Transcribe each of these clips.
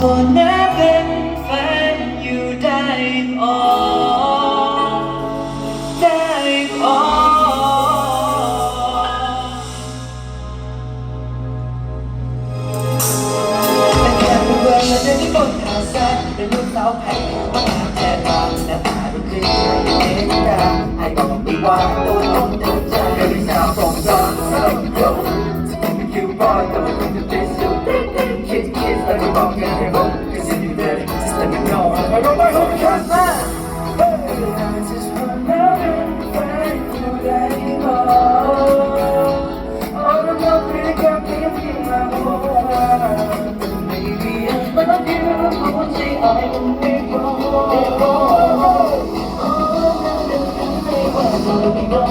พอแม้เป็นแฟอยู่ได้ออได้ออแต่แค่เพื่อนและเดินท่างแซ่นลูกสาแพงมาหาแทนบางและพาดูเรื่งเองกันให้บอกว่า Every bomb in your home is in your belly. Just let me know. I go back home and catch that. I just run out and find you anymore. All the love that got me in my heart. Maybe I love you, but one day I will be wrong. Oh, oh, oh, oh, oh, oh, oh, oh, oh, oh, oh, oh,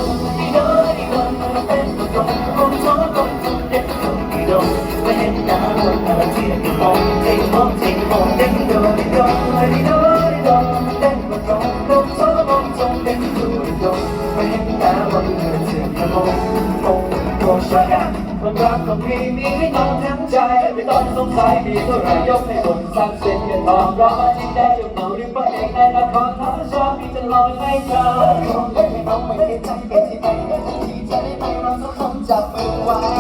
ความรักของพี่มีให้น้องทั้งใจไม่ต้องสงสัยมีเท่าไรยกให้หมดทรัพย์สินเงินทองร้อยที่ได้ยกเหมาหรือพระเอกในละครทั้งชอบพี่จะลอยให้เธอไม่ต้องไม่ได้จำเป็นที่ไหนได้ทันทีจะได้ไปเราสองคนจับมือไว้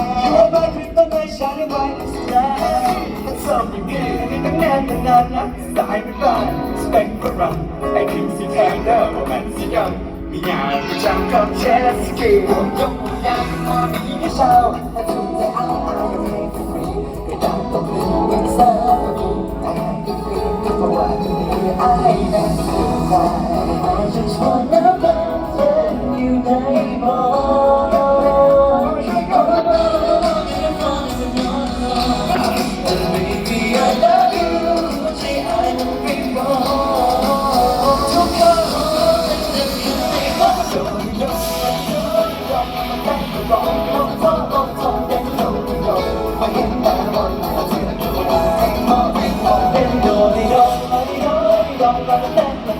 งนานตั้งนานนะสายไม่บ้านสเปคฝรั่งไอ้คิงสีแทนเดอร์โรแมนสีดำมีงานประจำกับเชสกีผมยกมือยางนอนนี้ไม่เช้าถ้าถูกใจเอาเอ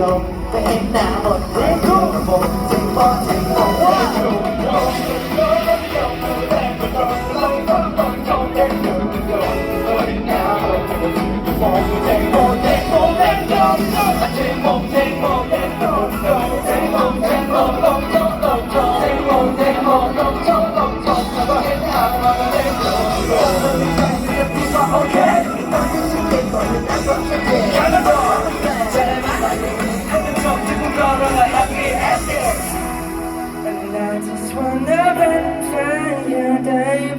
go. And now a brand new one. Take on, take on, let's go. Take on, take on,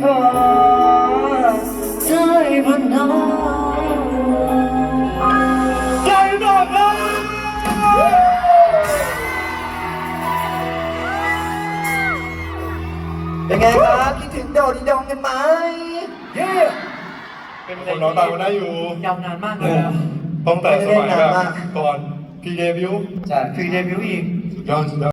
divorce. Sorry, but no. ใจบอกเลยเป็นไงครับคิดถึงโดดีดองกันไหมเย้เป็นคนร้องตามมาได้อยู่ยาวนานมากเลยนะตั้งแต่สมัยแบบก่อนพีเดบิวต์ใช่คือเดบิวต์อีกสุดยอดสุดยอด